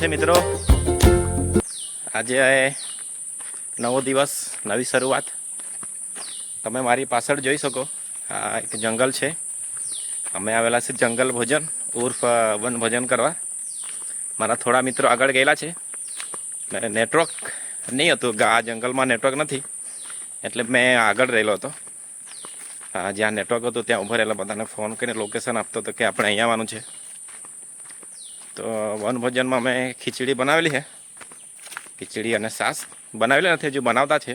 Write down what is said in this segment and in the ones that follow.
છે મિત્રો. આજે નવો દિવસ, નવી શરૂઆત. તમે મારી પાછળ જોઈ શકો. આ એક જંગલ છે. અમે આવેલા છે જંગલ ભોજન, ઉર્ફ વન ભોજન કરવા. મારા થોડા મિત્રો આગળ ગયેલા છે. નેટવર્ક નહીં હતું આ જંગલમાં નેટવર્ક નથી. એટલે મેં આગળ રહેલો હતો. જ્યાં નેટવર્ક હતું, ત્યાં ઊભા રહેલા. બધાને ફોન કરીને લોકેશન આપતો હતો કે આપણે અહીંયા આવવાનું છે. તો વનભોજનમાં મેં ખીચડી બનાવેલી છે. ખીચડી અને સાસ બનાવેલી નથી, હજુ બનાવતા છે.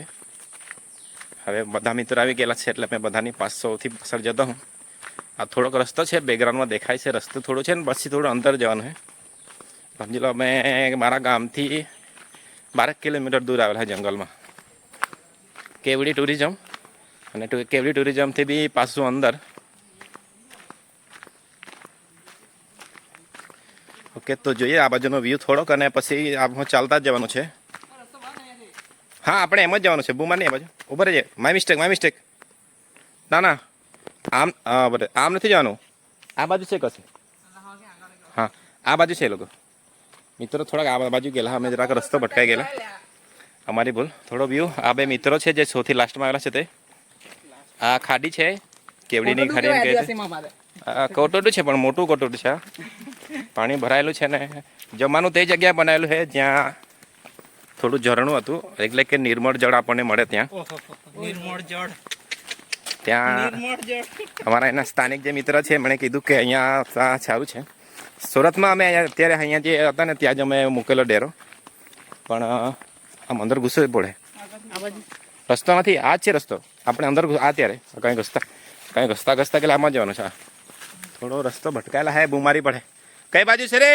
હવે બધા મિત્રો આવી ગયેલા છે એટલે મેં બધાની પાસોથી પસાર જતો હું. આ થોડોક રસ્તો છે બેકગ્રાઉન્ડમાં દેખાય છે, રસ્તો થોડો છે ને પછી થોડું અંદર જવાનું છે. સમજી લો, મેં મારા ગામથી બારેક કિલોમીટર દૂર આવેલા છે જંગલમાં. કેવડી ટુરિઝમ અને કેવડી ટુરિઝમથી બી પાછું અંદર. ઓકે તો જોઈએ આ બાજુનો વ્યૂ થોડોક અને પછી આમાં ચાલતા જ જવાનું છે. હા આપણે એમ જ જવાનું છે બુમા નહીં આ બાજુ. ઉભર જ માય મિસ્ટેક માય મિસ્ટેક ના ના. આમ બરાબર આમ નથી જવાનું. આ બાજુ છે કશે? હા આ બાજુ છે એ લોકો. મિત્રો થોડાક આ બાજુ ગયેલા અમે જરાક રસ્તો ભટકાઈ ગયેલા. અમારી ભૂલ. થોડો વ્યૂ આ બે મિત્રો છે જે સૌથી લાસ્ટમાં આવેલા છે તે. આ ખાડી છે કેવડીની ખાડી એમ કહે છે. આ કોટોટું છે પણ મોટું કોટોટું છે આ પાણી ભરાયેલું છે ને જમવાનું તે જગ્યાએ બનાવેલું છે જ્યાં થોડું ઝરણું હતું એટલે કે નિર્મળ જળ આપણને મળે ત્યાં. નિર્મળ જળ. ત્યાં અમારા એના સ્થાનિક જે મિત્ર છે એમણે કીધું કે અહીંયા સારું છે. સુરતમાં અમે અત્યારે અહીંયા જે હતા ને ત્યાં જ અમે મૂકેલો ડેરો. પણ આમ અંદર ઘૂસવું પડે. રસ્તો નથી આ જ છે રસ્તો. આપણે અંદર આ ત્યારે કંઈ ઘસતા કંઈ ઘસતા ઘસતા કે આમાં જવાનું છે. થોડો રસ્તો ભટકાયેલા હે બુમારી પડે. કઈ બાજુ છે રે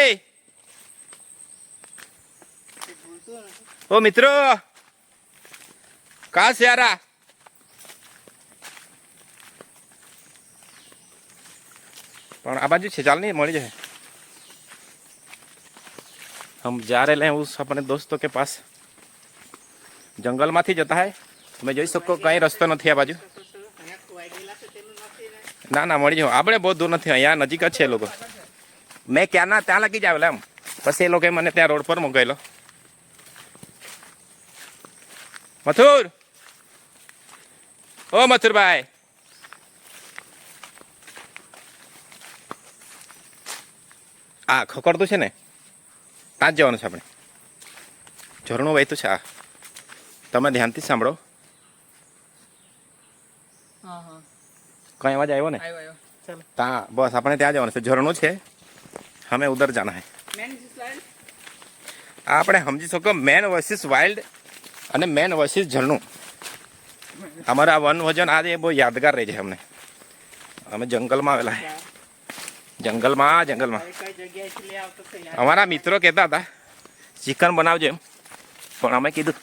ઓ મિત્રો કા છે યારા પણ આ બાજુ છે ચાલ નહીં મળી જશે हम जा रहे हैं उस अपने दोस्तों के पास જંગલમાંથી જતા હે તમે જોઈ શકો કઈ રસ્તો નથી આ બાજુ ના ના મળી જાઓ આપણે બહુ દૂર નથી અહીંયા નજીક જ છે એ લોકો મેં ક્યારના ત્યાં લગી જ આવેલા એમ. પછી એ લોકોએ મને ત્યાં રોડ પર મૂકેલો મથુર! ઓ મથુરભાઈ! આ ખકડતું છે ને? ત્યાં જ જવાનું છે આપણે. ઝરણું વહેતું છે આ. તમે ધ્યાનથી સાંભળો. કઈ અવાજ આવ્યો ને? ત્યાં બસ આપણે ત્યાં જવાનું છે. ઝરણું છે. હમે ઉધર જાના હે આપણે સમજી શકો મેન વર્સિસ વાઇલ્ડ અને મેન વર્સિસ ઝરણું અમારા વન વજન આજે બહુ યાદગાર રહે છે અમને અમે જંગલમાં આવેલા હે જંગલમાં જંગલમાં અમારા મિત્રો કહેતા હતા ચિકન બનાવજો એમ પણ અમે કીધું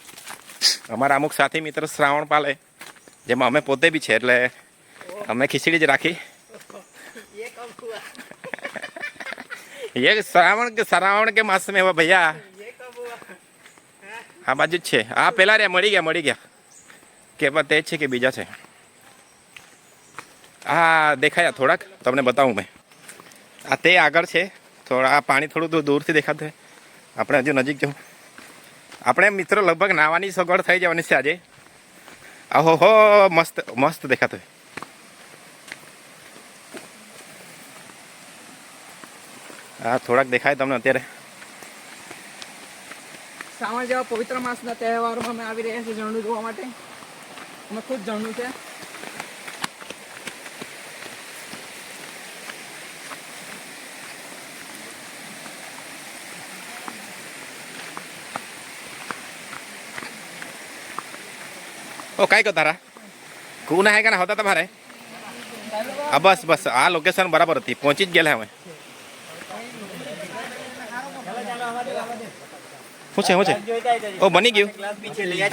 અમારા અમુક સાથી મિત્ર શ્રાવણ પાલે જેમાં અમે પોતે બી છે એટલે અમે ખીચડી જ રાખી ये શ્રાવણ કે શ્રાવણ કે માસ મેં ભૈયા? આ બાજુ જ છે. આ પેલા રે મળી ગયા મળી ગયા. કેવા તે છે કે બીજા છે. આ દેખાયા થોડાક, તમને બતાવું મેં. આ તે આગળ છે. થોડા, આ પાણી થોડું દૂરથી દેખાતું આપણે હજુ નજીક જવું. આપણે મિત્ર લગભગ નાવાની સગવડ થઈ જવાની છે આજે. આહો હો મસ્ત મસ્ત દેખાતું હા થોડાક દેખાય તમને અત્યારે શ્રાવણ જેવા પવિત્ર માસના તહેવારોમાં અમે આવી રહ્યા છીએ ઝરણું જોવા માટે અમે ખુદ ઝરણું છે ઓ કાંઈ કહો તારા કુના હે કે ના હોતા તમારે બસ બસ આ લોકેશન બરાબર હતી પહોંચી જ ગયેલા હવે શું છે શું છે ઓ બની ગયું.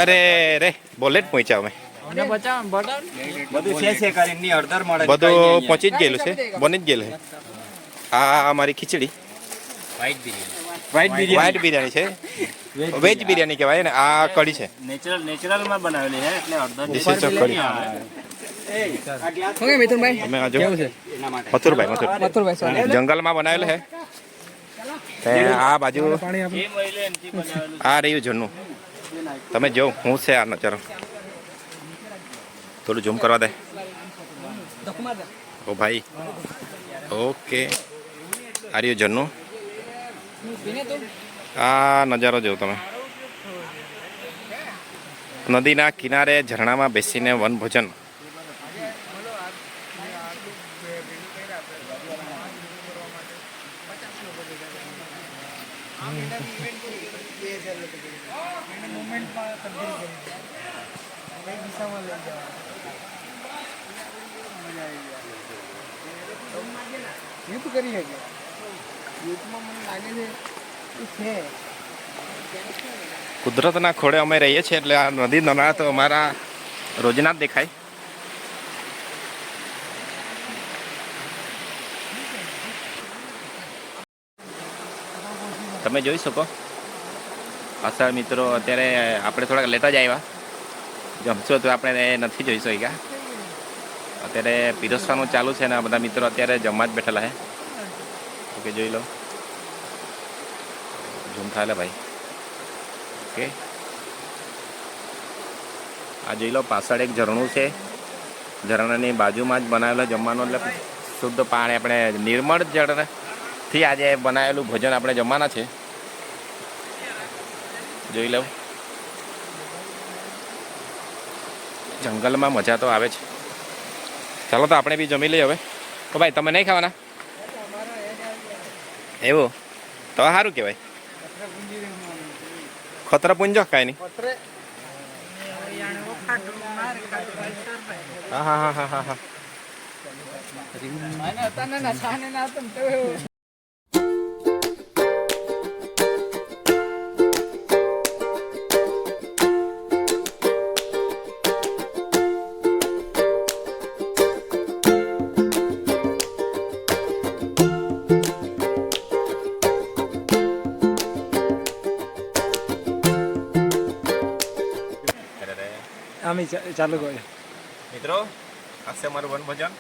અરે રે બોલેટ પહોંચ્યા અમે. બધું પહોંચી જ ગયેલું છે બની જ ગયેલું છે. આ અમારી ખીચડી. વ્હાઈટ બિરયાની છે. વેજ બિરયાની કહેવાય ને આ કઢી છે. નેચરલ નેચરલમાં બનાવેલી છે એટલે અડધા This કઢી. ઓકે મિથુનભાઈ. તમે આ કેવું છે? મથુરભાઈ મથુર. મથુરભાઈ જંગલમાં બનાવેલું છે. તે આ બાજુ. આ રહ્યું જૂનું. તમે જો હું છે આ નજારો થોડું ઝૂમ કરવા દે. ઓ ભાઈ. ઓકે. આ રહ્યું જન્નું આ નજારો જોવો તમે. નદીના કિનારે ઝરણામાં બેસીને વનભોજન યુદ્ધ કરી શકે યુદ્ધમાં મને લાગે છે છે કુદરતના ખોળે અમે રહીએ છીએ એટલે આ નદી નાળા તો અમારા રોજના જ દેખાય. તમે જોઈ શકો. અસર મિત્રો, અત્યારે આપણે થોડાક લેટ જ આવ્યા. જમશો તો આપણે નથી જોઈ શક્યા અત્યારે પીરસવાનું ચાલુ છે ને આ બધા મિત્રો અત્યારે જમવા જ બેઠેલા છે. ઓકે, જોઈ લો. ઝૂમ થાય ભાઈ. ઓકે. આ જોઈ લો, પાછળ એક ઝરણું છે. ઝરણાની બાજુમાં જ બનાવેલો જમવાનું, એટલે શુદ્ધ પાણી આપણે નિર્મળ જળથી આજે બનાવેલું ભોજન આપણે જમવાના છે. જોઈ લઉં. જંગલમાં મજા તો આવે છે ચાલો તો આપણે બી જમી લઈએ હવે. તો ભાઈ, તમે નહીં ખાવાના? એવું? તો સારું કહેવાય. ખતરાપુંજો કાંઈ નહીં. હા હા હા હા હા. આમે ચાલુ કર્યું. મિત્રો આ છે અમારું વનભોજન.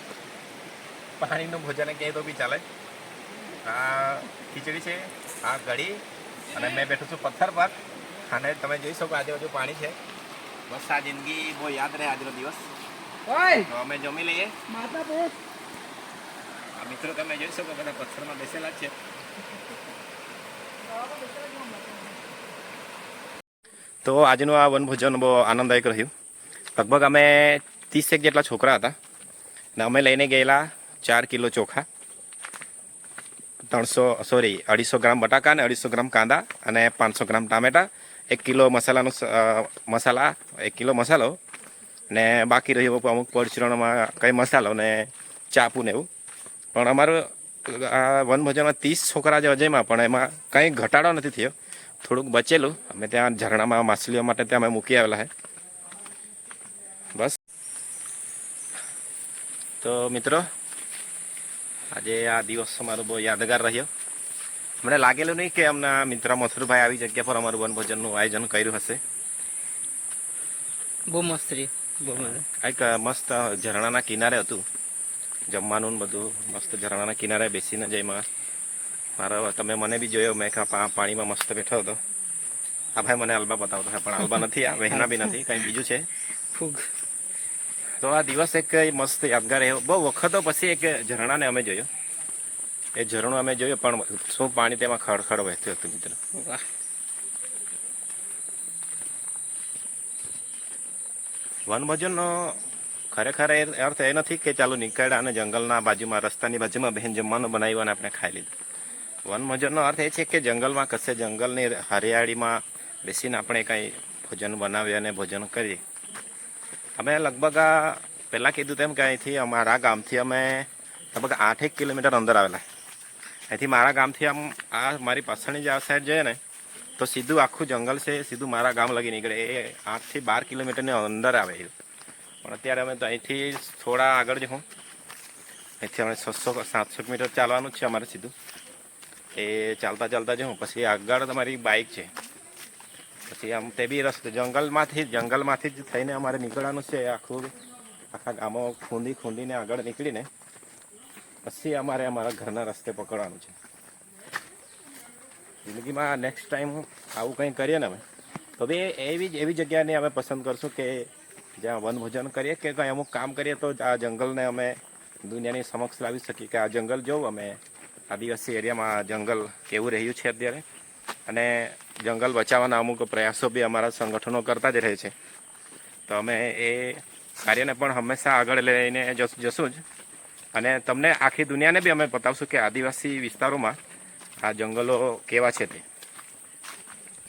પાણીનું ભોજન ક્યાંય તો બી ચાલે. આ ખીચડી છે આ ઘડી અને મેં બેઠું છું પથ્થર પર. અને તમે જોઈ શકો આજુબાજુ પાણી છે. બસ આ જિંદગી બહુ યાદ રહે આજનો દિવસ. તો અમે જમી લઈએ. આ મિત્રો તમે જોઈ શકો બધા પથ્થરમાં બેસેલા છે. તો આજનું આ વનભોજન બહુ આનંદદાયક રહ્યું. લગભગ અમે ત્રીસેક જેટલા છોકરા હતા ને અમે લઈને ગયેલા ચાર કિલો ચોખા, ત્રણસો સોરી અઢીસો ગ્રામ બટાકા અને અઢીસો ગ્રામ કાંદા અને પાંચસો ગ્રામ ટામેટા, એક કિલો મસાલાનો મસાલા, એક કિલો મસાલો ને બાકી રહ્યો અમુક પરચુરણમાં કંઈ મસાલો ને ચાપુ ને એવું. પણ અમારું વનભોજનમાં ત્રીસ છોકરા જે અજયમાં, પણ એમાં કંઈ ઘટાડો નથી થયો. થોડુંક બચેલું. અમે ત્યાં ઝરણામાં, માછલીઓ માટે ત્યાં અમે મૂકી આવેલા છે બસ તો મિત્રો આજે આ દિવસ અમારો બહુ યાદગાર રહ્યો. મને લાગેલું નહીં કે અમના મિત્ર મથુરભાઈ આવી જગ્યા પર અમારું વનભોજનનું આયોજન કર્યું હશે. બહુ મસ્ત રહ્યું. બહુ મસ્ત ઝરણાના કિનારે હતું. જમવાનું બધું મસ્ત ઝરણાના કિનારે બેસીને જઈમાં મારો તમે મને બી જોયો મેં કા પાણીમાં મસ્ત બેઠો હતો. આ ભાઈ મને આલ્બા બતાવતો પણ આલ્બા નથી આ વહેના બી નથી કંઈ બીજું છે? ફૂગ. તો આ દિવસ એક મસ્ત યાદગાર રહ્યો બહુ વખતો પછી એક ઝરણાને અમે જોયો. એ ઝરણું અમે જોયું પણ શું પાણી તેમાં ખડખડ વહેતું હતું મિત્રો. વનભોજનનો ખરેખર એ અર્થ એ નથી કે ચાલો નીકળ્યા અને જંગલના બાજુમાં રસ્તાની બાજુમાં બહેન જમવાનું બનાવ્યું અને આપણે ખાઈ લીધું. વનભોજનનો અર્થ એ છે કે જંગલમાં કશે જંગલની હરિયાળીમાં બેસીને આપણે કંઈ ભોજન બનાવીએ અને ભોજન કરીએ. અમે લગભગ પહેલાં કીધું તેમ કે અહીંથી અમારા ગામથી અમે લગભગ આઠેક કિલોમીટર અંદર આવેલા. અહીંથી મારા ગામથી આમ આ મારી પાછળની જે આ સાઈડ જઈએ ને, તો સીધું આખું જંગલ છે, સીધું મારા ગામ લગી નીકળે. એ આઠથી બાર કિલોમીટરની અંદર આવે પણ અત્યારે અમે તો અહીંથી થોડા આગળ જ અહીંથી અમે છસો સાતસો મીટર ચાલવાનું જ છે અમારે સીધું. એ ચાલતા ચાલતા જવું પછી આગળ તમારી બાઇક છે. પછી આમ તે બી રસ્તો, જંગલમાંથી જંગલમાંથી જ થઈને અમારે નીકળવાનું છે આખું આખા ગામો ખૂંદી ખૂંદીને આગળ નીકળીને પછી અમારે અમારા ઘરના રસ્તે પકડવાનું છે. જિંદગીમાં નેક્સ્ટ ટાઈમ આવું કંઈ કરીએ ને અમે, તો બી એવી જ, એવી જગ્યાને અમે પસંદ કરશું કે જ્યાં વનભોજન કરીએ કે કંઈ અમુક કામ કરીએ તો આ જંગલને અમે દુનિયાની સમક્ષ લાવી શકીએ કે આ જંગલ જોઉં અમે. આદિવાસી એરિયામાં જંગલ કેવું રહ્યું છે અત્યારે? અને જંગલ બચાવવાના અમુક પ્રયાસો બી અમારા સંગઠનો કરતા જ રહે છે. તો અમે એ કાર્યને પણ હંમેશા આગળ લઈને જશું જ. અને તમને આખી દુનિયાને બી અમે બતાવશું કે આદિવાસી વિસ્તારોમાં આ જંગલો કેવા છે તે.